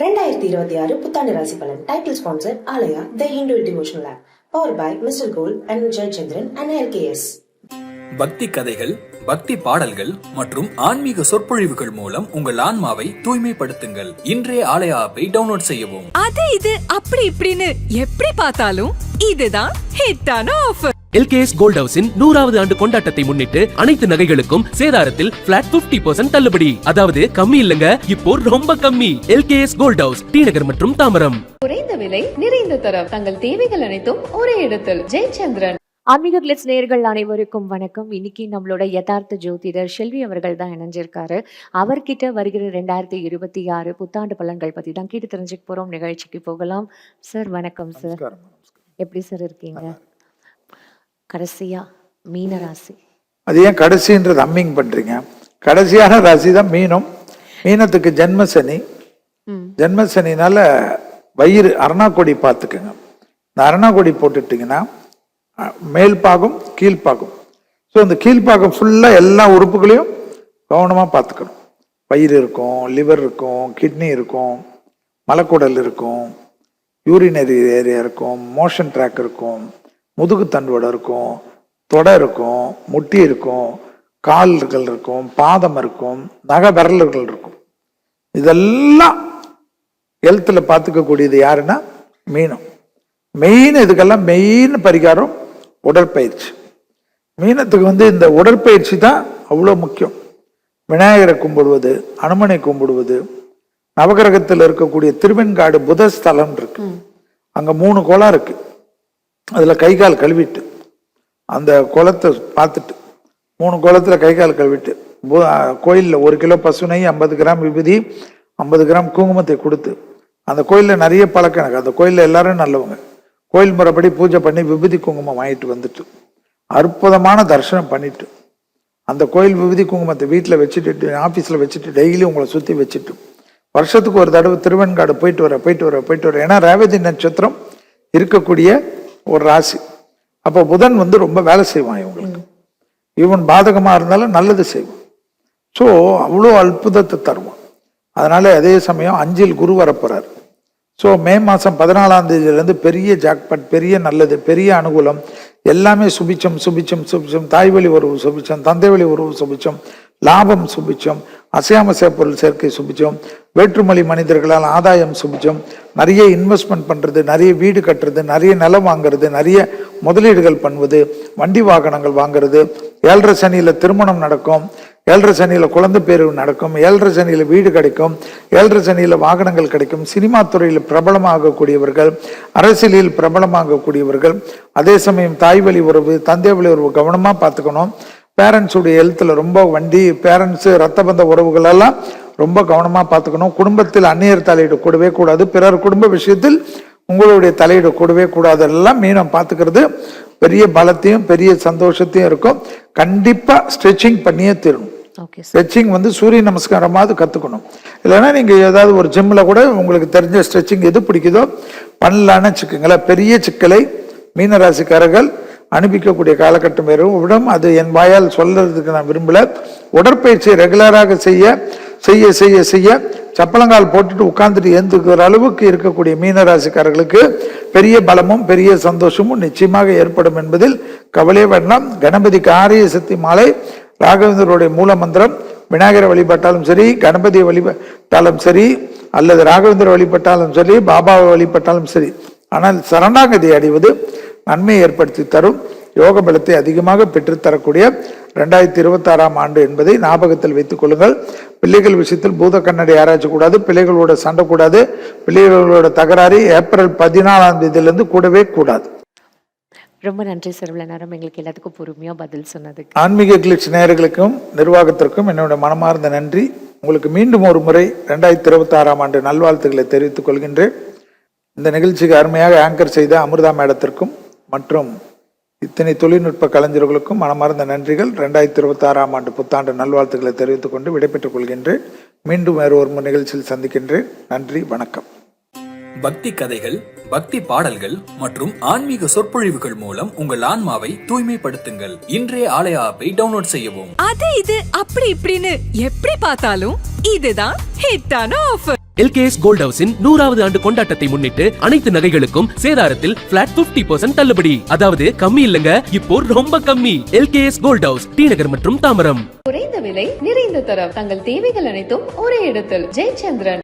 ரெண்டாயிரத்தி இருபத்தி ஆறு புத்தாண்டு ராசி பலன். Title sponsor Alaya the Indo devotional app power by mister gold and Jayachandran and LKS பக்தி கதைகள் பக்தி பாடல்கள் மற்றும் ஆன்மீக சொற்பொழிவுகள் மூலம் உங்கள் ஆன்மாவை தூய்மைப்படுத்துங்கள். இன்றைய ஆலய ஆப்பை டவுன்லோட் செய்யவும். அது இது அப்படி இப்படின்னு எப்படி பார்த்தாலும் இதுதான் ஹிட்டான ஆஃபர். எல்கேஎஸ் கோல்ட் ஹவுஸின் நூறாவது ஆண்டு கொண்டாட்டத்தை முன்னிட்டு அனைத்து நகைகளுக்கும் சேதாரத்தில் பிளாட் 50% தள்ளுபடி. அதாவது கம்மி இல்லங்க இப்போ ரொம்ப கம்மி. LKS gold house T Nagar மற்றும் தாம்பரம் குறைந்த விலை நிறைந்த தரம். தங்கள் தேவைகள் அனைத்தும் ஒரே இடத்தில். ஜெயச்சந்திரன். ஆன்மீக கிளிட்ஸ் நேயர்கள் அனைவருக்கும் வணக்கம். இன்னைக்கு நம்மளோட யதார்த்த ஜோதிடர் செல்வி அவர்கள் தான் இணைஞ்சிருக்காரு. அவர்கிட்ட வருகிற ரெண்டாயிரத்தி இருபத்தி ஆறு புத்தாண்டு பலன்கள் பத்தி தான் கேட்டு தெரிஞ்சுக்க போறோம். நிகழ்ச்சிக்கு போகலாம். சார் வணக்கம் சார். எப்படி சார் இருக்கீங்க? கடைசியா மீன ராசி. அது ஏன் கடைசின்றது அம்மிங் பண்றீங்க? கடைசியான ராசி தான் மீனம். மீனத்துக்கு ஜென்ம சனி. ம். ஜென்ம சனினால வயிறு அரணாக்கொடி பார்த்துக்குங்க. இந்த அரணாக்கொடி போட்டுட்டிங்கன்னா மேல்பாகம் மேல் பாகம் கீழ்ப்பாகம் ஸோ இந்த கீழ்ப்பாகம் ஃபுல்லாக எல்லா உறுப்புகளையும் கவனமாக பார்த்துக்கணும். பயிர் இருக்கும் லிவர் இருக்கும் கிட்னி இருக்கும் மலக்குடல் இருக்கும் யூரினரி ஏரியா இருக்கும் மோஷன் ட்ராக் இருக்கும் முதுகு தண்டுவடை இருக்கும் தொடை இருக்கும் முட்டி இருக்கும் கால்கள் இருக்கும் பாதம் இருக்கும் நகை விரல்கள் இருக்கும். இதெல்லாம் ஹெல்த்தில் பார்த்துக்கக்கூடியது யாருன்னா மீனம். மெயின் இதுக்கெல்லாம் மெயின் பரிகாரம் உடற்பயிற்சி. மீனத்துக்கு வந்து இந்த உடற்பயிற்சி தான் அவ்வளோ முக்கியம். விநாயகரை கும்பிடுவது அனுமனை கும்பிடுவது நவகிரகத்தில் இருக்கக்கூடிய திருவெண்காடு புதஸ்தலம் இருக்கு. அங்க மூணு குளம் இருக்கு. அதுல கை கால் கழுவிட்டு அந்த குளத்தை பார்த்துட்டு மூணு குளத்துல கை கால் கழுவிட்டு கோயில்ல ஒரு கிலோ பசுனை ஐம்பது கிராம் விபூதி ஐம்பது கிராம் குங்குமத்தை கொடுத்து அந்த கோயில்ல நிறைய பழக்கம் எனக்கு. அந்த கோயில்ல எல்லாரும் நல்லவங்க. கோயில் முறைப்படி பூஜை பண்ணி விபூதி குங்குமம் வாங்கிட்டு வந்துட்டு அற்புதமான தரிசனம் பண்ணிட்டு அந்த கோயில் விபூதி குங்குமத்தை வீட்டில் வச்சுட்டு ஆஃபீஸில் வச்சுட்டு டெய்லி உங்களை சுற்றி வச்சுட்டு வருஷத்துக்கு ஒரு தடவை திருவெண்காடு போயிட்டு வர போயிட்டு வர போயிட்டு வர. ஏன்னா ரேவதி நட்சத்திரம் இருக்கக்கூடிய ஒரு ராசி. அப்போ புதன் வந்து ரொம்ப வேலை செய்வான் இவங்களுக்கு. இவன் பாதகமாக இருந்தாலும் நல்லது செய்வான். ஸோ அவ்வளோ அற்புதத்தை தருவான். அதனால அதே சமயம் அஞ்சில் குரு வரப்போகிறார் ஸோ மே மாதம் பதினாலாம் தேதியிலேருந்து பெரிய ஜாக்பாட் பெரிய நல்லது பெரிய அனுகூலம் எல்லாமே சுபிச்சம் சுபிச்சம் சுபிச்சம். தாய் வழி உறவு சுபிச்சம் தந்தை வழி உறவு சுபிச்சம் லாபம் சுபிச்சம் அசையாமசை பொருள் சேர்க்கை சுபிச்சம் வேற்றுமொழி மனிதர்களால் ஆதாயம் சுபிச்சம் நிறைய இன்வெஸ்ட்மெண்ட் பண்ணுறது நிறைய வீடு கட்டுறது நிறைய நிலம் வாங்குறது நிறைய முதலீடுகள் பண்ணுவது வண்டி வாகனங்கள் வாங்குறது ஏழரை சனியில் திருமணம் நடக்கும் ஏழரை சனியில் குழந்தை பேரு நடக்கும் ஏழரை சனியில் வீடு கிடைக்கும் ஏழரை சனியில் வாகனங்கள் கிடைக்கும் சினிமா துறையில் பிரபலமாகக்கூடியவர்கள் அரசியலில் பிரபலமாகக்கூடியவர்கள் அதே சமயம் தாய் வழி உறவு தந்தை வழி உறவு கவனமாக பார்த்துக்கணும். பேரண்ட்ஸுடைய ஹெல்த்தில் ரொம்ப வண்டி பேரண்ட்ஸு ரத்த பந்த உறவுகளெல்லாம் ரொம்ப கவனமாக பார்த்துக்கணும். குடும்பத்தில் அந்நியர் தலையிட கூடவே கூடாது. பிறர் குடும்ப விஷயத்தில் உங்களுடைய தலையிட கூடவே கூடாது. எல்லாம் மீனம் பார்த்துக்கிறது. பெரிய பலத்தையும் பெரிய சந்தோஷத்தையும் இருக்கும். கண்டிப்பாக ஸ்ட்ரெச்சிங் பண்ணியே தீரணும். ஸ்ட்ரெச்சிங் வந்து சூரிய நமஸ்காரமாவது கற்றுக்கணும் இல்லைன்னா நீங்கள் ஏதாவது ஒரு ஜிம்மில் கூட உங்களுக்கு தெரிஞ்ச ஸ்ட்ரெச்சிங் எது பிடிக்குதோ பண்ணலான்னு வச்சுக்கோங்களேன். பெரிய சிக்கலை மீனராசிக்காரர்கள் அனுப்பிக்கக்கூடிய காலகட்டம் விடும் அது என் வாயால் சொல்றதுக்கு நான் விரும்பல. உடற்பயிற்சியை ரெகுலராக செய்ய செய்ய செய்ய செய்ய சப்பளங்கால் போட்டுட்டு உட்காந்துட்டு ஏந்துக்கிற அளவுக்கு இருக்கக்கூடிய மீனராசிக்காரர்களுக்கு பெரிய பலமும் பெரிய சந்தோஷமும் நிச்சயமாக ஏற்படும் என்பதில் கவலை வேண்டாம். கணபதிக்கு ஆரிய சக்தி மாலை ராகவேந்தருடைய மூல மந்திரம் விநாயகரை வழிபட்டாலும் சரி கணபதியை வழிபட்டாலும் சரி அல்லது ராகவேந்தரை வழிபட்டாலும் சரி பாபாவை வழிபட்டாலும் சரி. ஆனால் சரணாகதி அடைவது நன்மையை ஏற்படுத்தி தரும் யோக பலத்தை அதிகமாக பெற்றுத்தரக்கூடிய ரெண்டாயிரத்தி இருபத்தாறாம் ஆண்டு என்பதை ஞாபகத்தில் வைத்துக் கொள்ளுங்கள். பிள்ளைகள் விஷயத்தில் பூத கண்ணடி ஆராய்ச்சி கூடாது பிள்ளைகளோட சண்டை கூடாது பிள்ளைகளோட தகராறு ஏப்ரல் பதினாலாம் தேதியிலிருந்து கூடவே கூடாது. ரொம்ப நன்றி சார் இவ்வளோ நேரம் எங்களுக்கு எல்லாத்துக்கும் பொறுமையாக பதில் சொன்னதுக்கு. ஆன்மீக கிளிச் நேயர்களுக்கும் நிர்வாகத்திற்கும் என்னோட மனமார்ந்த நன்றி. உங்களுக்கு மீண்டும் ஒரு முறை ரெண்டாயிரத்தி இருபத்தி ஆறாம் ஆண்டு நல்வாழ்த்துக்களை தெரிவித்துக் கொள்கின்றேன். இந்த நிகழ்ச்சிக்கு அருமையாக ஆங்கர் செய்த அமிர்தா மேடத்திற்கும் மற்றும் இத்தனை தொழில்நுட்ப கலைஞர்களுக்கும் மனமார்ந்த நன்றிகள். ரெண்டாயிரத்தி இருபத்தி ஆறாம் ஆண்டு புத்தாண்டு நல்வாழ்த்துக்களை தெரிவித்துக் கொண்டு விடைபெற்றுக் கொள்கின்றேன். மீண்டும் வேறு ஒரு நிகழ்ச்சியில் சந்திக்கின்றேன். நன்றி வணக்கம். பக்தி கதைகள் பக்தி பாடல்கள் மற்றும் ஆன்மீக சொற்பொழிவுகள் மூலம் உங்கள் ஆன்மாவை தூய்மைப்படுத்துங்கள். இன்றைய ஆலய ஆப்பை டவுன்லோட் செய்யவும். அது இது அப்படி இப்படின்னு எப்படி பார்த்தாலும் இதுதான் ஹிட்டான ஆஃபர் எல்கேஎஸ் கோல்ட் ஹவுஸின் நூறாவது ஆண்டு கொண்டாட்டத்தை முன்னிட்டு அனைத்து நகைகளுக்கும் சேதாரத்தில் பிளாட் 50% தள்ளுபடி. அதாவது கம்மி இல்லங்க இப்போ ரொம்ப கம்மி. LKS gold house T Nagar மற்றும் தாம்பரம் குறைந்த விலை நிறைந்த தரம். தங்கள் தேவைகள் அனைத்தும் ஒரே இடத்தில். ஜெயச்சந்திரன்.